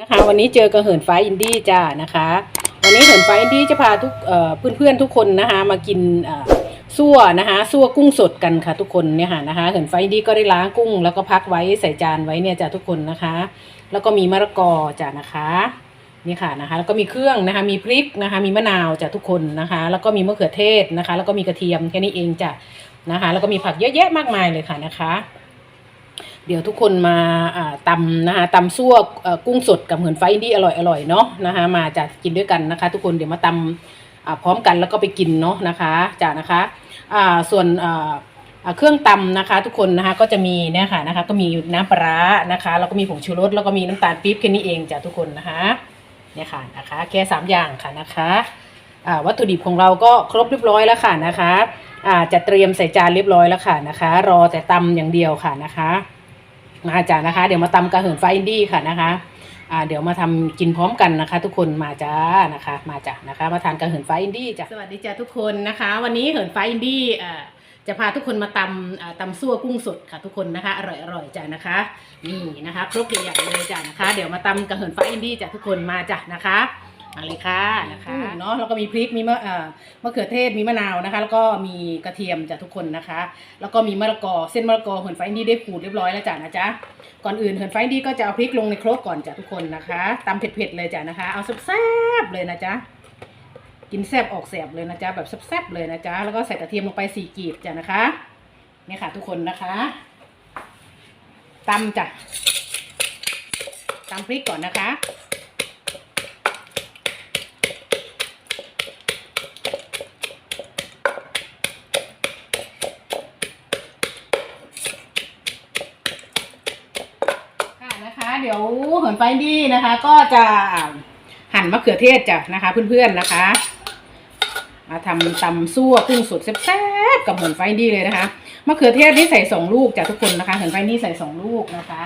นะคะ วันนี้เจอกระเหินฟ้าอินดี้จ้านะคะ วันนี้เหินฟ้าอินดี้จะพาทุกเอ่อเพื่อนๆทุกคนนะคะ มากินซั่วนะคะซั่วกุ้งสดกันค่ะทุกคนเนี่ยค่ะนะคะ เหินฟ้าอินดี้ก็ได้ล้างกุ้ง แล้วก็พักไว้ใส่จานไว้เนี่ยจ้าทุกคนนะคะ แล้วก็มีมะละกอจ้านะคะนี่ค่ะนะคะแล้วก็มีเครื่องนะคะมีพริกนะคะมีมะนาวจ้าทุกคนนะคะ แล้วก็มีมะเขือเทศนะคะ แล้วก็มีกระเทียมแค่นี้เองจ้ะนะคะ แล้วก็มีผักเยอะแยะมากมายเลยค่ะนะคะ เดี๋ยวทุกคนมาตำนะคะตำซั่วกุ้งสดกับเหมือนไฟอินดี้อร่อยอร่อยเนาะนะคะมาจะกินด้วยกันนะคะ ทุกคนเดี๋ยวมาตำพร้อมกันแล้วก็ไปกินเนาะนะคะจ้านะคะส่วนเครื่องตำนะคะ ทุกคนนะคะก็จะมีเนี่ยค่ะนะคะ ก็มีน้ำปลาร้านะคะแล้วก็มีผงชูรสแล้วก็มีน้ำตาลปี๊บแค่นี้เองจ้ะทุกคนนะคะเนี่ยค่ะนะคะ แค่สามอย่างค่ะนะคะวัตถุดิบของเราก็ครบเรียบร้อยแล้วค่ะนะคะจะเตรียมใส่จานเรียบร้อยแล้วค่ะนะคะ รอแต่ตำอย่างเดียวค่ะนะคะ มาจ้านะคะ เดี๋ยวมาตำกระเหินฟ้าอินดี้ค่ะนะคะอ่าเดี๋ยวมาทำกินพร้อมกันนะคะ ทุกคนมาจ้านะคะ มาจ้านะคะ มาทานกระเหินฟ้าอินดี้จ้ะสวัสดีจ้าทุกคนนะคะ วันนี้เหินฟ้าอินดี้อ่าจะพาทุกคนมาตำตำซั่วกุ้งสดค่ะทุกคนนะคะอร่อยอร่อยจ้านะคะ นี่นะคะ ครบใหญ่ๆเลยจ้านะคะ เดี๋ยวมาตำกระเหินฟ้าอินดี้จ้ะทุกคนมาจ้ะนะคะ มาเลยค่ะนะคะเนาะแล้วก็มีพริกมีมะเอ่อมะเขือเทศมีมะนาวนะคะ แล้วก็มีกระเทียมจ้ะทุกคนนะคะ แล้วก็มีมะละกอเส้นมะละกอเหินฟ้านดี้ได้ขูดเรียบร้อยแล้วจ้ะนะจ๊ะก่อนอื่นเหินไฟดีก็จะเอาพริกลงในครกก่อนจ้ะทุกคนนะคะตำเผ็ดๆเลยจ้ะนะคะ เอาแซ่บๆเลยนะจ๊ะกินแซ่บออกแซ่บเลยนะจ๊ะแบบแซ่บๆเลยนะจ๊ะแล้วก็ใส่กระเทียมลงไปสี่กีบจ้ะนะคะเนี่ยค่ะทุกคนนะคะตำจ้ะตำพริกก่อนนะคะ เดี๋ยวเหิน ไฟดี้นะคะ ก็จะหั่นมะเขือเทศจ้ะนะคะ เพื่อนๆนะคะ มาทำตำซั่วกุ้งสดแซ่บๆกับเหินไฟดี้เลยนะคะมะเขือเทศนี่ใส่สองลูกจ้ะทุกคนนะคะเหินไฟดี้ใส่สองลูกนะคะ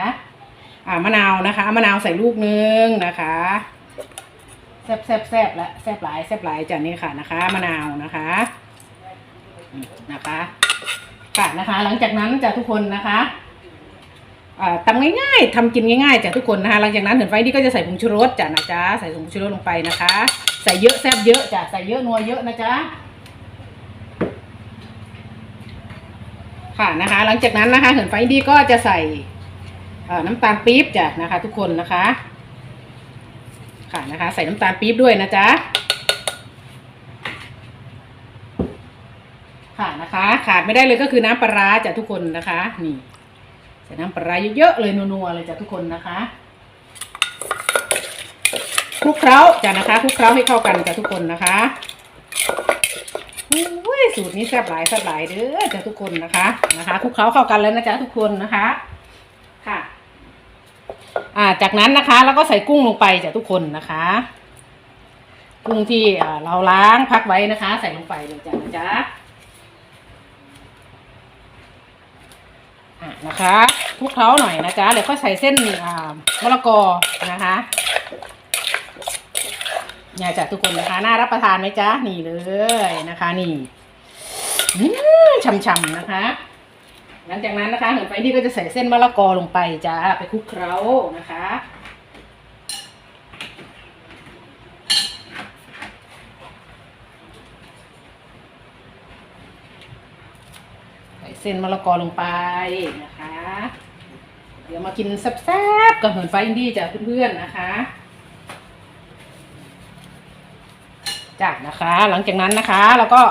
อ่ามะนาวนะคะมะนาวใส่ลูกนึงนะคะแซ่บแซ่บแซ่บและแซ่บหลายแซ่บหลายจ้ะนี่ค่ะนะคะมะนาวนะคะนะคะค่ะนะคะ หลังจากนั้นจ้ะทุกคนนะคะ ทำง่ายๆทำกินง่ายๆจ้ะทุกคนนะคะหลังจากนั้นเห็นไฟนี่ก็จะใส่ผงชูรสจ้ะนะจ๊ะใส่ผงชูรสลงไปนะคะ ใส่เยอะแซ่บเยอะจ้ะใส่เยอะนัวเยอะนะจ๊ะค่ะนะคะ หลังจากนั้นนะคะเห็นไฟดีก็จะใส่น้ำตาลปี๊บจ้ะนะคะ ทุกคนนะคะ ค่ะนะคะ ใส่น้ำตาลปี๊บด้วยนะจ๊ะค่ะนะคะ ขาดไม่ได้เลยก็คือน้ำปลาร้าจ้ะทุกคนนะคะนี่ ใส่น้ำปลาเยอะๆเลยนัวๆเลยจ้ะทุกคนนะคะคลุกเคล้าจ้ะนะคะคลุกเคล้าให้เข้ากันจ้ะทุกคนนะคะอุ้ยสูตรนี้แซ่บหลายแซ่บหลายเด้อจ้ะทุกคนนะคะนะคะคลุกเคล้าเข้ากันแล้วนะจ๊ะทุกคนนะคะค่ะ อ่าจากนั้นนะคะแล้วก็ใส่กุ้งลงไปจ้ะทุกคนนะคะ กุ้งที่เราล้างพักไว้นะคะ ใส่ลงไปเลยจ้ะนะจ๊ะ อะ นะคะคลุกเคล้าหน่อยนะจ๊ะเดี๋ยวก็ใส่เส้นอ่ามะละกอนะคะเนี่ยจ้ะทุกคนนะคะน่ารับประทานไหมจ๊ะนี่เลยนะคะนี่ช่ำๆนะคะ หลังจากนั้นนะคะเหินไปนี่ก็จะใส่เส้นมะละกอลงไปจ้าไปคลุกเคล้านะคะ ส่เส้นมะละกอลงไปนะคะ เดี๋ยวมากินแซ่บๆกับเหินไฟอินดี้จ้ะเพื่อนๆนะคะจ้ะนะคะ หลังจากนั้นนะคะเราก็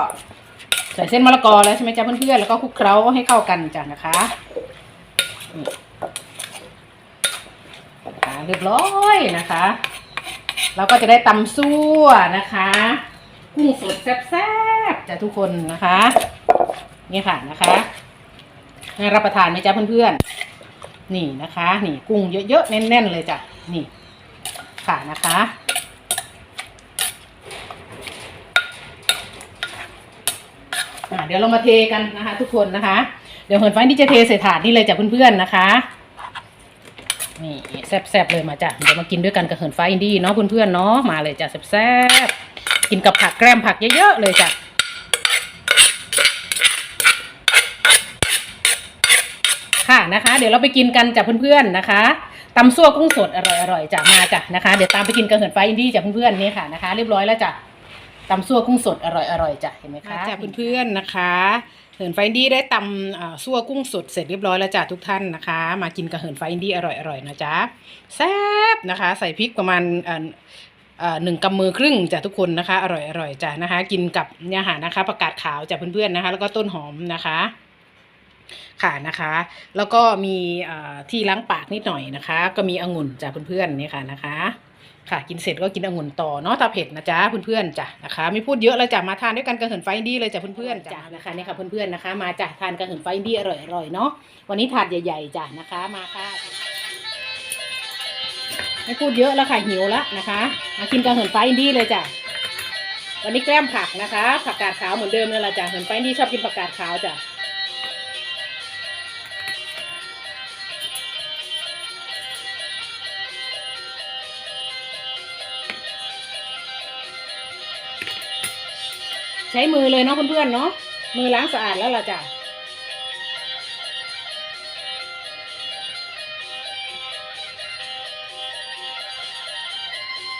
ใส่เส้นมะละกอแล้วใช่ไหมจ้ะเพื่อนๆแล้วก็คลุกเคล้าให้เข้ากันจ้ะนะคะอ่าเรียบร้อยนะคะเราก็จะได้ตำซั่วนะคะ กุ้งสดแซ่บๆจ้ะทุกคนนะคะ นี่ค่ะนะคะ น่ารับประทานไหมจ๊ะเพื่อนๆ นี่นะคะ นี่กุ้งเยอะๆ แน่นๆ เลยจ้ะ นี่ ค่ะนะคะ เดี๋ยวเรามาเทกันนะคะ ทุกคนนะคะ เดี๋ยวเหินไฟที่จะเทใส่ถาดนี่เลยจ้ะเพื่อนๆ นะคะ นี่แซ่บๆ เลยมาจ้ะ เดี๋ยวมากินด้วยกันกับเหินไฟอินดี้เนาะเพื่อนๆ เนาะ มาเลยจ้ะแซ่บๆ กินกับผักแกล้มผักเยอะๆ เลยจ้ะ ค่ะนะคะ เดี๋ยวเราไปกินกันจากเพื่อนๆนะคะตำซั่วกุ้งสดอร่อยอร่อยจ้ะมาจ้ะนะคะ เดี๋ยวตามไปกินกับเหินไฟอินดี้จ้ะเพื่อนๆนี่ค่ะนะคะ เรียบร้อยแล้วจ้ะตำซั่วกุ้งสดอร่อยอร่อยจ้ะเห็นไหมคะจ้ะเพื่อนๆนะคะเหินไฟอินดี้ได้ตำซั่วกุ้งสดเสร็จเรียบร้อยแล้วจ้ะทุกท่านนะคะ มากินกับเหินไฟอินดี้อร่อยอร่อยนะจ๊ะแซ่บนะคะ ใส่พริกประมาณหนึ่งกำมือครึ่งจ้ะทุกคนนะคะ อร่อยอร่อยจ้ะนะคะ กินกับเนี่ยอหานะคะผักกาดขาวจ้ะเพื่อนๆนะคะ แล้วก็ต้นหอมนะคะ ค่ะนะคะ แล้วก็มีที่ล้างปากนิดหน่อยนะคะ ก็มีองุ่นจ้ะเพื่อนๆนี่ค่ะนะคะ ค่ะกินเสร็จก็กินองุ่นต่อเนาะตาเผ็ดนะจ๊ะเพื่อนๆจ้ะนะคะ ไม่พูดเยอะเลยจ้ะมาทานด้วยกันกระเหินไฟดีเลยจ้ะเพื่อนๆจ้ะนะคะนี่ค่ะเพื่อนๆนะคะ มาจ้ะทานกระเหินไฟดีอร่อยๆเนาะวันนี้ถาดใหญ่ๆจ้ะนะคะมาค่ะไม่พูดเยอะแล้วค่ะหิวแล้วนะคะ มากินกระเหินไฟดีเลยจ้ะวันนี้แกล้มผักนะคะ ผักกาดขาวเหมือนเดิมเลยละจ้ะเหินไฟดีชอบกินผักกาดขาวจ้ะ ใช้มือเลยเนาะเพื่อนๆเนาะมือล้างสะอาดแล้วล่ะจ้ะ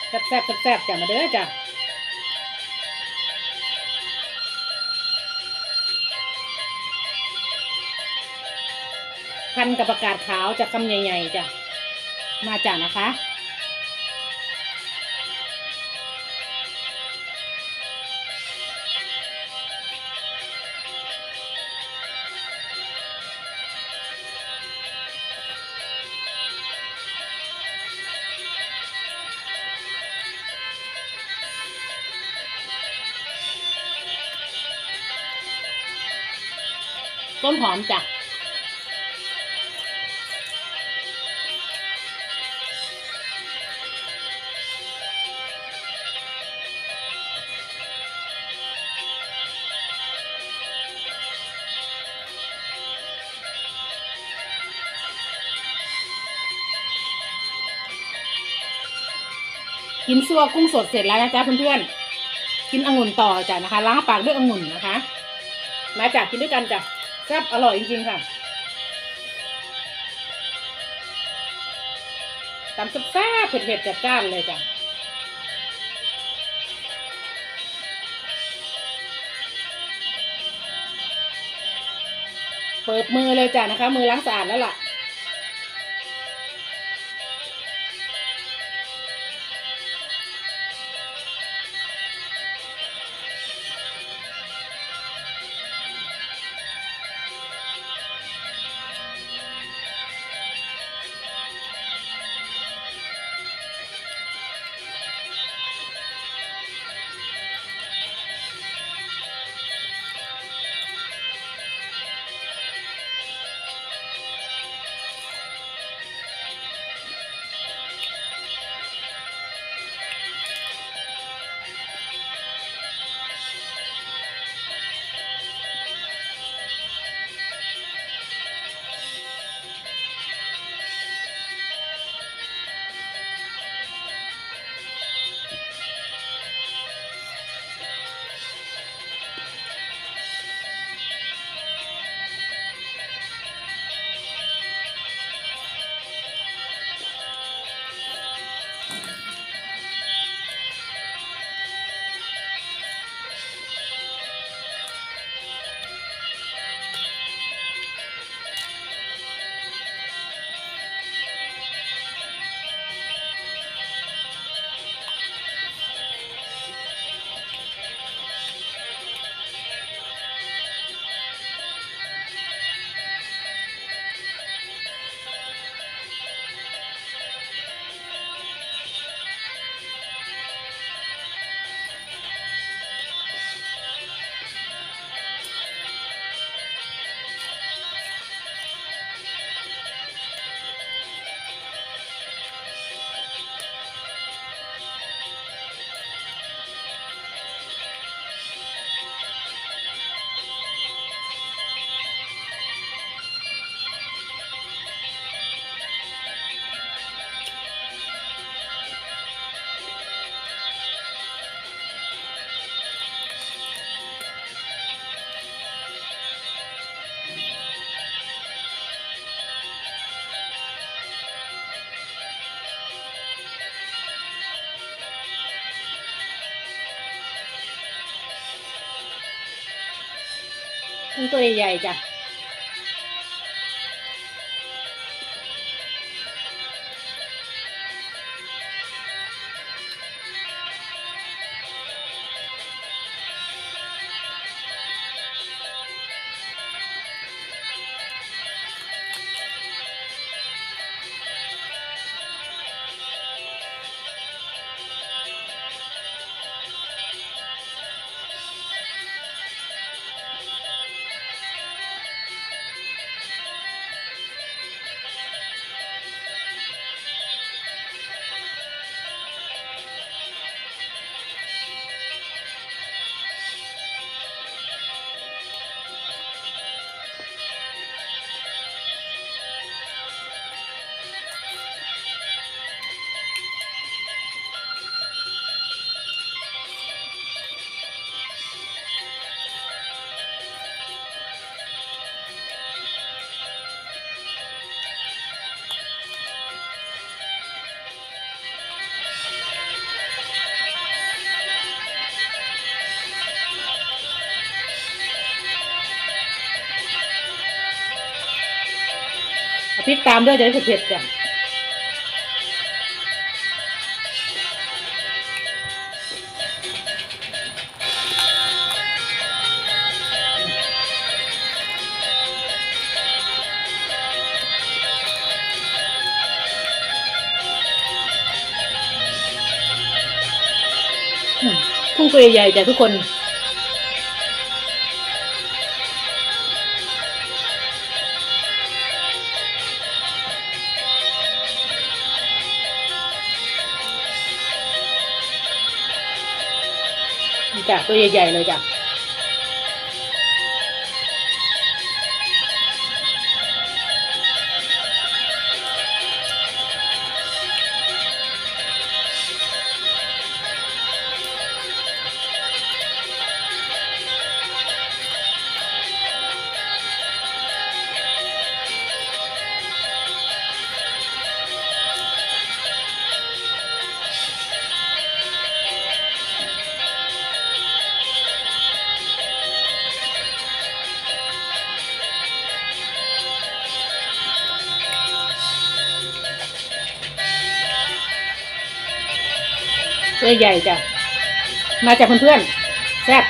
แซ่บๆแซ่บๆจ้ะมาเด้อจ้ะพันกับประกาศขาวจะคำใหญ่ๆจ้ะมาจ้ะนะคะ ต้นหอมจ้ะกินซัวกุ้งสดเสร็จแล้วนะจ๊ะเพื่อนๆ กินองุ่นต่อจ้ะนะคะ ล้างปากด้วยองุ่นนะคะ มาจากกินด้วยกันจ้ะ แซ่บอร่อยจริงๆค่ะตำแซ่บเผ็ดๆจัดจ้านเลยจ้ะเปิดมือเลยจ้ะนะคะ มือล้างสะอาดแล้วล่ะ กุ้งตั ริกตามด้วยจะได้เผ็ดๆจ้ะอืมกุ้งตัวใหญ่ๆจ้ะทุกคน จ้ะตัวใหญ่ๆเลยจ้ะ ตัวใหญ่จ้ะ มาจากเพื่อนๆแซ่บ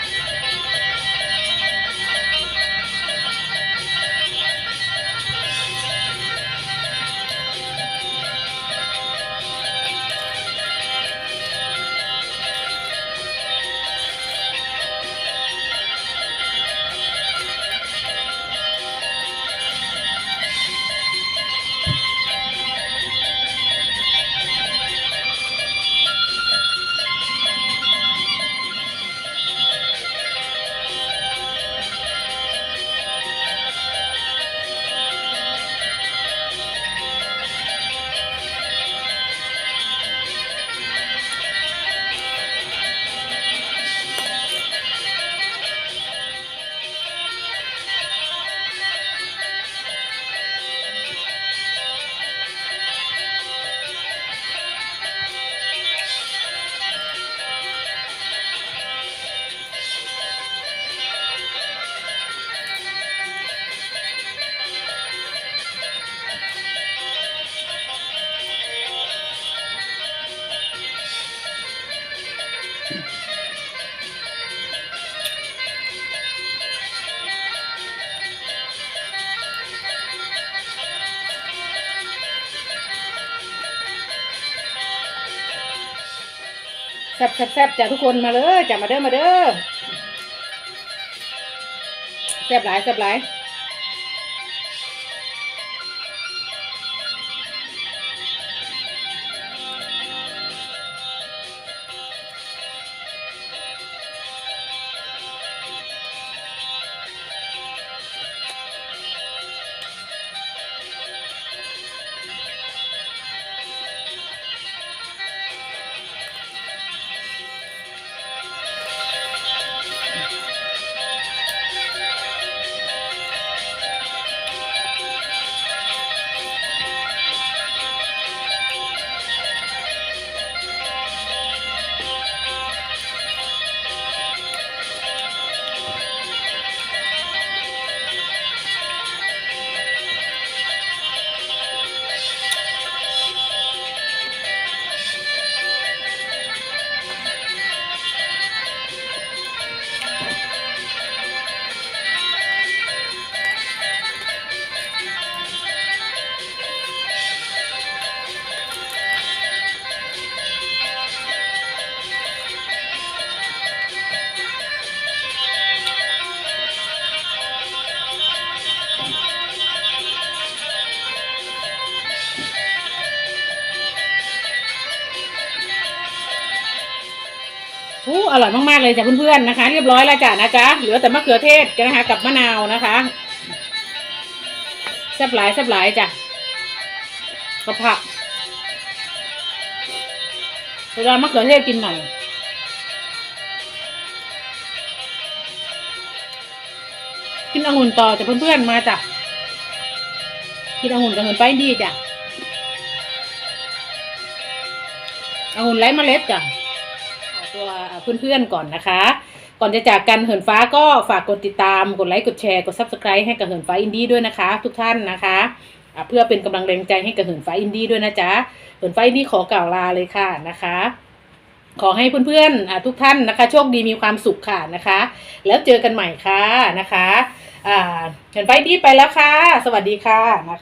ซ่บแซ่บแซ่บจ้ะทุกคนมาเลยจ้ะมาเด้อมาเด้อแซ่บหลายแซ่บหลาย อู้อร่อยมากๆเลยจ้ะเพื่อนๆนะคะ เรียบร้อยแล้วจ้ะนะจ๊ะเหลือแต่มะเขือเทศนะคะกับมะนาวนะคะแซ่บหลายแซ่บหลายจ้ะกับผักเวลามะเขือเทศกินหน่อยกินองุ่นต่อจ้ะเพื่อนๆมาจ้ะกินองุ่นกับเหินไปดีจ้ะองุ่นไร้เมล็ดจ้ะ ตัวเพื่อนๆก่อนนะคะ ก่อนจะจากกันเหินฟ้าก็ฝากกดติดตาม กดไลค์ กดแชร์ กด subscribe ให้กับเหินฟ้าอินดี้ด้วยนะคะ ทุกท่านนะคะเพื่อเป็นกำลังแรงใจให้กับเหินฟ้าอินดี้ด้วยนะจ๊ะ เหินฟ้าอินดี้ขอกล่าวลาเลยค่ะนะคะ ขอให้เพื่อนๆทุกท่านนะคะ โชคดีมีความสุขค่ะนะคะ แล้วเจอกันใหม่ค่ะนะคะเหินฟ้าอินดี้ไปแล้วค่ะ สวัสดีค่ะนะคะ